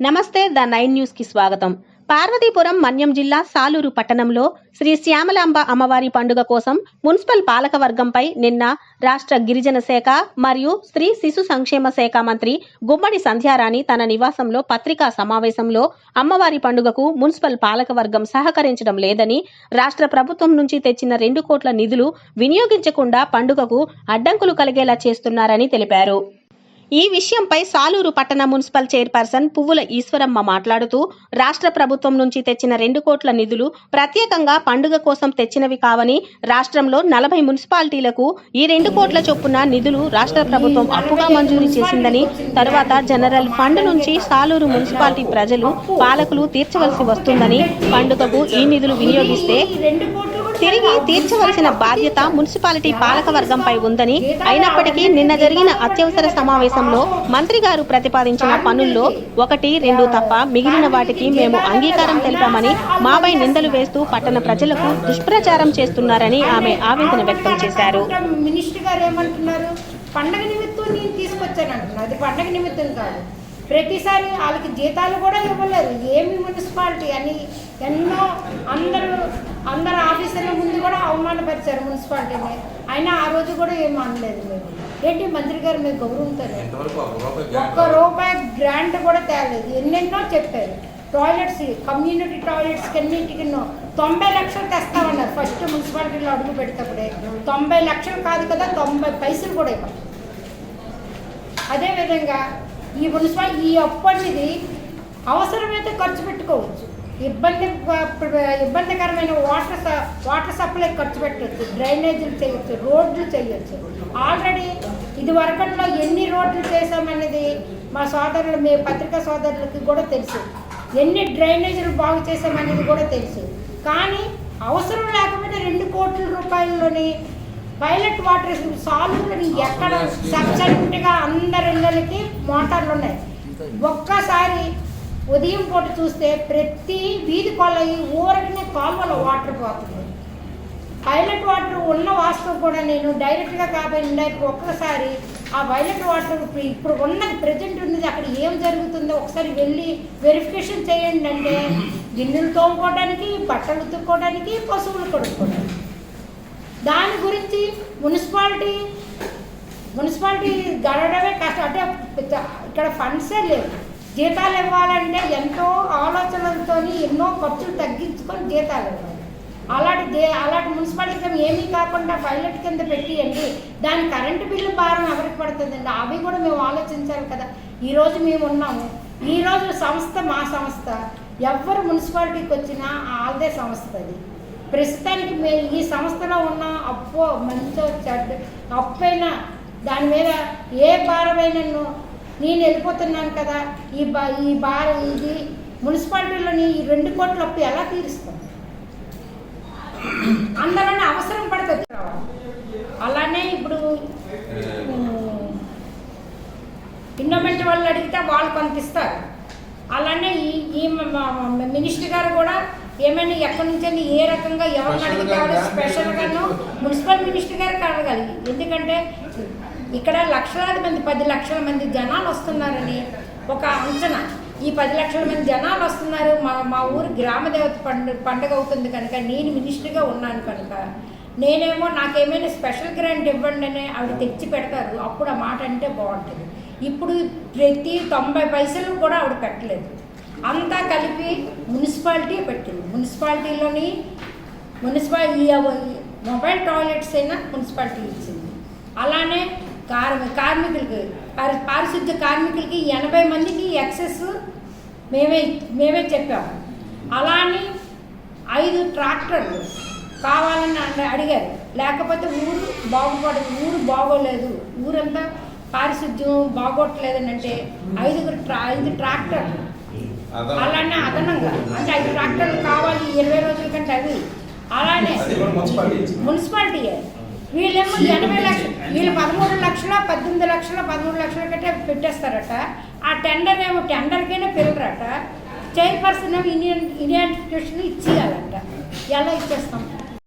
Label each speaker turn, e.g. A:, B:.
A: నమస్తే the nine న్యూస్కి స్వాగతం. పార్వతీపురం మన్యం జిల్లా సాలూరు పట్టణంలో శ్రీ శ్యామలాంబ అమ్మవారి పండుగ కోసం మున్సిపల్ పాలకవర్గంపై నిన్న రాష్ట్ర గిరిజన శాఖ మరియు స్త్రీ శిశు సంక్షేమ శాఖ మంత్రి గుమ్మడి సంధ్యారాణి తన నివాసంలో పత్రికా సమావేశంలో అమ్మవారి పండుగకు మున్సిపల్ పాలకవర్గం సహకరించడం లేదని రాష్ట్ర ప్రభుత్వం నుంచి తెచ్చిన రెండు కోట్ల నిధులు వినియోగించకుండా పండుగకు అడ్డంకులు కలిగేలా చేస్తున్నారని తెలిపారు. ఈ విషయంపై సాలూరు పట్టణ మున్సిపల్ చైర్పర్సన్ పువ్వుల ఈశ్వరమ్మ మాట్లాడుతూ రాష్ట్ర ప్రభుత్వం నుంచి తెచ్చిన రెండు కోట్ల నిధులు ప్రత్యేకంగా పండుగ కోసం తెచ్చినవి కావని రాష్ట్రంలో నలభై మున్సిపాలిటీలకు ఈ రెండు కోట్ల చొప్పున నిధులు రాష్ట్ర ప్రభుత్వం అప్పుగా మంజూరు చేసిందని తరువాత జనరల్ ఫండ్ నుంచి సాలూరు మున్సిపాలిటీ ప్రజలు పాలకులు తీర్చవలసి వస్తుందని పండుగకు ఈ నిధులు వినియోగిస్తే తిరిగి తీర్చవలసిన బాధ్యత మున్సిపాలిటీ పాలక వర్గంపై ఉందని అయినప్పటికీ నిన్న జరిగిన అత్యవసర సమావేశంలో మంత్రి గారు ప్రతిపాదించిన పనుల్లో ఒకటి రెండు తప్ప మిగిలిన వాటికి మేము అంగీకారం తెలిపామని మాపై నిందలు వేస్తూ పట్టణ ప్రజలకు దుష్ప్రచారం చేస్తున్నారని ఆమె ఆవేదన వ్యక్తం చేశారు.
B: మినిస్టర్ గారు ఏమంటున్నారు? పండగ నిమిత్తం నేను తీసుకొచ్చాను అంటున్నారు అది పండగ నిమిత్తం కాదు. ప్రతిసారి వాళ్ళకి జీతాలు కూడా ఇవ్వలేదు ఏమి మున్సిపాలిటీ అని ఎన్నో అందరూ అందరు ఆఫీసర్ల ముందు కూడా అవమానపరిచారు మున్సిపాలిటీని. అయినా ఆ రోజు కూడా ఏం అనలేదు మేము. ఏంటి మంత్రి గారు మీరు గౌరవంతో ఒక్క రూపాయి గ్రాంట్ కూడా తేలేదు. ఎన్నెన్నో చెప్పారు. టాయిలెట్స్ కమ్యూనిటీ టాయిలెట్స్ అన్నింటికి తొంభై లక్షలు తెస్తామన్నారు. ఫస్ట్ మున్సిపాలిటీలో అడుగు పెడతప్పుడే తొంభై లక్షలు కాదు కదా తొంభై పైసలు కూడా ఇవ్వాలి అదేవిధంగా ఈ మున్సిపాలిటీ ఈ అప్పు అనేది అవసరమైతే ఖర్చు పెట్టుకోవచ్చు. ఇబ్బంది ఇబ్బందికరమైన వాటర్ స- వాటర్ సప్లై ఖర్చు పెట్టవచ్చు డ్రైనేజీలు చేయొచ్చు రోడ్లు చేయొచ్చు. ఆల్రెడీ ఇది వరకట్లో ఎన్ని రోడ్లు చేసామనేది మా సోదరులు మీ పత్రికా సోదరులకి కూడా తెలుసు. ఎన్ని డ్రైనేజీలు బాగు చేసామనేది కూడా తెలుసు. కానీ అవసరం లేకపోతే రెండు కోట్ల రూపాయల్లోని పైలట్ వాటర్ సాల్వ్ని ఎక్కడ సబ్సెంట్గా అందరి ఇళ్ళకి మోటార్లు ఉన్నాయి. ఒక్కసారి ఉదయం పూట చూస్తే ప్రతి వీధి కొలయి ఊరకనే కాలువలో వాటర్ పోతుంది. పైలట్ వాటర్ ఉన్న వాస్తవం కూడా నేను డైరెక్ట్గా కాబట్టి ఇండైరెక్ట్ ఒక్కసారి ఆ పైలట్ వాటర్ ఇప్పుడు ఇప్పుడు ఉన్నది ప్రజెంట్ ఉన్నది అక్కడ ఏం జరుగుతుందో ఒకసారి వెళ్ళి వెరిఫికేషన్ చేయండి అంటే గిన్నెలు తోముకోవడానికి బట్టలు ఉతుక్కోవడానికి పశువులు కొడుకోవడానికి దాని గురించి మున్సిపాలిటీ మున్సిపాలిటీ గడవడమే కష్టం. అంటే ఇక్కడ ఫండ్సే లేవు. జీతాలు ఇవ్వాలంటే ఎంతో ఆలోచనలతో ఎన్నో ఖర్చులు తగ్గించుకొని జీతాలు ఇవ్వాలి. అలాంటి దే అలాంటి మున్సిపాలిటీ ఏమీ కాకుండా పైలట్ కింద పెట్టియండి. దాని కరెంటు బిల్లు భారం ఎవరికి పడుతుందండి? అవి కూడా మేము ఆలోచించాలి కదా. ఈరోజు మేము ఉన్నాము. ఈరోజు సంస్థ మా సంస్థ. ఎవరు మున్సిపాలిటీకి వచ్చినా ఆల్దే సంస్థ అది ప్రస్తుతానికి మేము ఈ సంస్థలో ఉన్న అప్పు మంచితో చెడ్డ అప్పైనా దాని మీద ఏ భారమైనా నేను వెళ్ళిపోతున్నాను కదా ఈ బా ఈ భార ఇది మున్సిపాలిటీలోని ఈ రెండు కోట్ల అప్పు ఎలా తీరుస్తాం? అందులోనే అవసరం పడుతుంది అలానే ఇప్పుడు ఇన్నోమెంట్ వాళ్ళు అడిగితే వాళ్ళు కొంత ఇస్తారు అలానే ఈ ఈ మినిస్టర్ గారు కూడా ఏమైనా ఎక్కడి నుంచి ఏ రకంగా ఎవరిని
C: గా
B: స్పెషల్గాను మున్సిపల్ మినిస్టర్ గారికి అడగాలి ఎందుకంటే ఇక్కడ లక్షలాది మంది పది లక్షల మంది జనాలు వస్తున్నారని ఒక అంచనా. ఈ పది లక్షల మంది జనాలు వస్తున్నారు. మా మా ఊరు గ్రామ దేవత పండుగ పండుగ అవుతుంది కనుక నేను మినిస్టర్గా ఉన్నాను కనుక నేనేమో నాకేమైనా స్పెషల్ గ్రాంట్ ఇవ్వండి అని ఆవిడ తెచ్చి పెడతారు. అప్పుడు ఆ మాట అంటే బాగుంటుంది. ఇప్పుడు ప్రతి తొంభై పైసలు కూడా ఆవిడ పెట్టలేదు. అంతా కలిపి మున్సిపాలిటీ పెట్టింది. మున్సిపాలిటీలోని మున్సిపాలిటీ మొబైల్ టాయిలెట్స్ అయినా మున్సిపాలిటీ ఇచ్చింది. అలానే కార్మి కార్మికులకి పారి పారిశుద్ధ్య కార్మికులకి ఎనభై మందికి ఎక్సెస్ మేమే మేమే చెప్పాము. అలానే ఐదు ట్రాక్టర్లు కావాలని అడిగారు. లేకపోతే ఊరు బాగుపడదు ఊరు బాగోలేదు. ఊరంతా పారిశుద్ధ్యం బాగోట్లేదని అంటే ఐదుగురు ట్రా ఐదు ట్రాక్టర్లు అలానే అదనంగా. అంటే ఐదు ట్రాక్టర్లు కావాలి ఇరవై రోజుల కంటే అవి అలానే
C: మున్సిపాలిటీ
B: వీళ్ళేమో ఎనభై లక్షలు వీళ్ళు పదమూడు లక్షల పద్దెనిమిది లక్షల పదమూడు లక్షల కంటే పెట్టేస్తారట. ఆ టెండర్ ఏమో టెండర్కైనా పిల్లరట. చైర్పర్సన్ ఏమో ఇనియన్ ఇనియన్ ఇచ్చేయాలంట. ఎలా ఇచ్చేస్తాం?